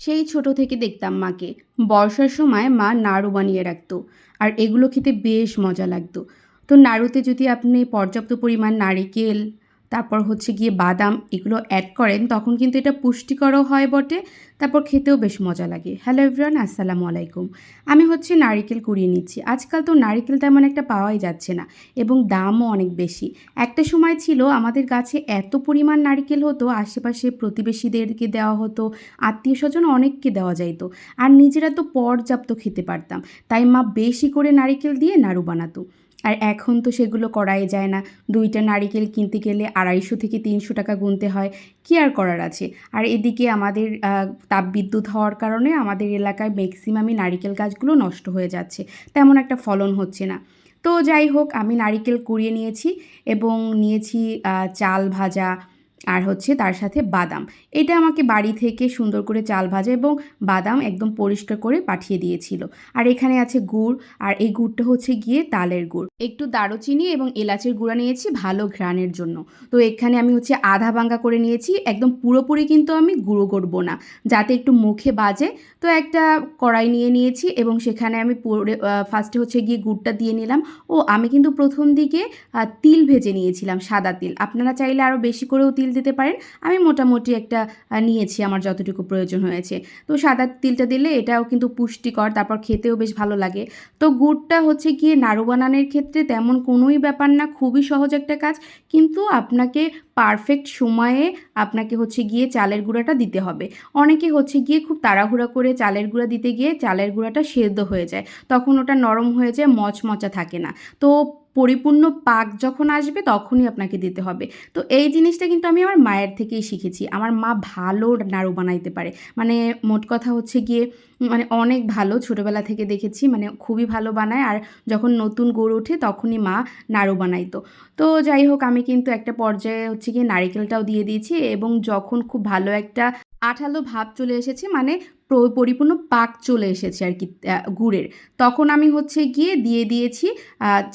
সেই ছোট থেকে দেখতাম মাকে। বর্ষার সময় মা নাড়ু বানিয়ে রাখতো, আর এগুলো খেতে বেশ মজা লাগতো। তো নাড়ুতে যদি আপনি পর্যাপ্ত পরিমাণ নারিকেল তারপর হচ্ছে গিয়ে বাদাম এগুলো অ্যাড করেন, তখন কিন্তু এটা পুষ্টিকরও হয় বটে, তারপর খেতেও বেশ মজা লাগে। হ্যালো এভরিওয়ান আসসালামু আলাইকুম। আমি হচ্ছে নারিকেল কুড়িয়ে নিচ্ছি। আজকাল তো নারিকেল তেমন একটা পাওয়াই যাচ্ছে না এবং দামও অনেক বেশি। একটা সময় ছিল আমাদের গাছে এত পরিমাণ নারিকেল হতো, আশেপাশে প্রতিবেশীদেরকে দেওয়া হতো, আত্মীয় স্বজন অনেককে দেওয়া যাইতো, আর নিজেরা তো পর্যাপ্ত খেতে পারতাম। তাই মা বেশি করে নারিকেল দিয়ে নাড়ু বানাতো। আর এখন তো সেগুলো করাই যায় না। দুইটা নারিকেল কিনতে গেলে আড়াইশো থেকে তিনশো টাকা গুনতে হয়। কি আর করার আছে? আর এদিকে আমাদের তাপবিদ্যুৎ হওয়ার কারণে আমাদের এলাকায় ম্যাক্সিমামই নারিকেল গাছগুলো নষ্ট হয়ে যাচ্ছে। তেমন একটা ফলন হচ্ছে না। তো যাই হোক, আমি নারিকেল কুড়িয়ে নিয়েছি এবং নিয়েছি চাল ভাজা আর হচ্ছে তার সাথে বাদাম। এটা আমাকে বাড়ি থেকে সুন্দর করে চাল ভাজা এবং বাদাম একদম পরিষ্কার করে পাঠিয়ে দিয়েছিল। আর এখানে আছে গুড়, আর এই গুড়টা হচ্ছে গিয়ে তালের গুড়। একটু দারুচিনি এবং এলাচের গুঁড়া নিয়েছি ভালো ঘ্রাণের জন্য। তো এখানে আমি হচ্ছে আধা ভাঙ্গা করে নিয়েছি, একদম পুরোপুরি কিন্তু আমি গুঁড়ো করব না, যাতে একটু মুখে বাজে। তো একটা কড়াই নিয়ে নিয়েছি এবং সেখানে আমি পরে ফার্স্টে হচ্ছে গিয়ে গুড়টা দিয়ে নিলাম। ও, আমি কিন্তু প্রথম দিকে তিল ভেজে নিয়েছিলাম সাদা তিল। আপনারা চাইলে আরও বেশি করেও তিল দিতে পারেন। আমি মোটামুটি একটা নিয়েছি আমার যতটুকু প্রয়োজন হয়েছে। তো সাদা তিলটা দিলে এটাও কিন্তু পুষ্টিকর, তারপর খেতেও বেশ ভালো লাগে। তো গুড়টা হচ্ছে গিয়ে নাড়ু বানানোর ক্ষেত্রে তেমন কোনোই ব্যাপার না, খুবই সহজ একটা কাজ। কিন্তু আপনাকে পারফেক্ট সময়ে আপনাকে হচ্ছে গিয়ে চালের গুঁড়াটা দিতে হবে। অনেকে হচ্ছে গিয়ে খুব তাড়াহুড়া করে চালের গুঁড়া দিতে গিয়ে চালের গুঁড়াটা সেদ্ধ হয়ে যায়। তখন ওটা নরম হয়ে যায়, মচমচা থাকে না। তো পরিপূর্ণ পাক যখন আসবে তখনই আপনাকে দিতে হবে। তো এই জিনিসটা কিন্তু আমি আমার মায়ের থেকেই শিখেছি। আমার মা ভালো নাড়ু বানাইতে পারে। মানে মোট কথা হচ্ছে গিয়ে মানে অনেক ভালো ছোটোবেলা থেকে দেখেছি মানে খুবই ভালো বানায়। আর যখন নতুন গড়ে ওঠে তখনই মা নাড়ু বানাইতো। তো যাই হোক, আমি কিন্তু একটা পর্যায়ে হচ্ছে গিয়ে নারিকেলটাও দিয়ে দিয়েছি এবং যখন খুব ভালো একটা আঠালো ভাব চলে এসেছে মানে পরিপূর্ণ পাক চলে এসেছে আর কি গুড়ের। তখন আমি হচ্ছে গিয়ে দিয়ে দিয়েছি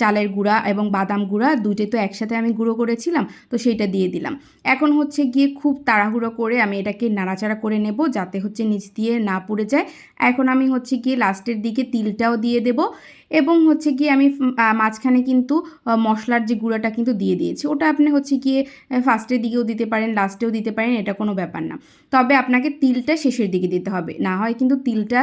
চালের গুঁড়া এবং বাদাম গুঁড়া দুটোই তো একসাথে আমি গুঁড়ো করেছিলাম, তো সেইটা দিয়ে দিলাম। এখন হচ্ছে গিয়ে খুব তাড়াহুড়ো করে আমি এটাকে নাড়াচাড়া করে নেব, যাতে হচ্ছে নিচ দিয়ে না পড়ে যায়। এখন আমি হচ্ছে গিয়ে লাস্টের দিকে তিলটাও দিয়ে দেব এবং হচ্ছে গিয়ে আমি মাঝখানে কিন্তু মশলার যে গুঁড়াটা কিন্তু দিয়ে দিয়েছি। ওটা আপনি হচ্ছে গিয়ে ফার্স্টের দিকেও দিতে পারেন লাস্টেও দিতে পারেন, এটা কোনো ব্যাপার না। তবে আপনাকে তিলটা শেষের দিকে দিতে হবে। না হয় কিন্তু তিলটা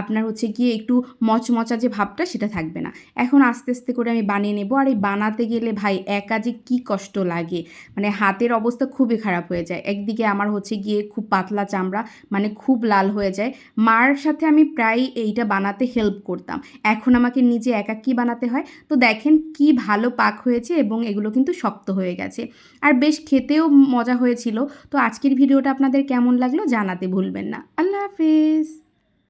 আপনার হচ্ছে গিয়ে একটু মচমচা যে ভাবটা সেটা থাকবে না। এখন আস্তে আস্তে করে আমি বানিয়ে নেব। আর এই বানাতে গেলে ভাই একা যে কী কষ্ট লাগে? মানে হাতের অবস্থা খুবই খারাপ হয়ে যায়। একদিকে আমার হচ্ছে গিয়ে খুব পাতলা চামড়া মানে খুব লাল হয়ে যায়। মার সাথে আমি প্রায় এইটা বানাতে হেল্প করতাম। এখন আমাকে নিজে একা কী বানাতে হয়? তো দেখেন কি ভালো পাক হয়েছে এবং এগুলো কিন্তু শক্ত হয়ে গেছে। আর বেশ খেতেও মজা হয়েছিল। তো আজকের ভিডিওটা আপনাদের কেমন লাগল জানাতে ভুলবেন না। আল্লাহ হাফেজ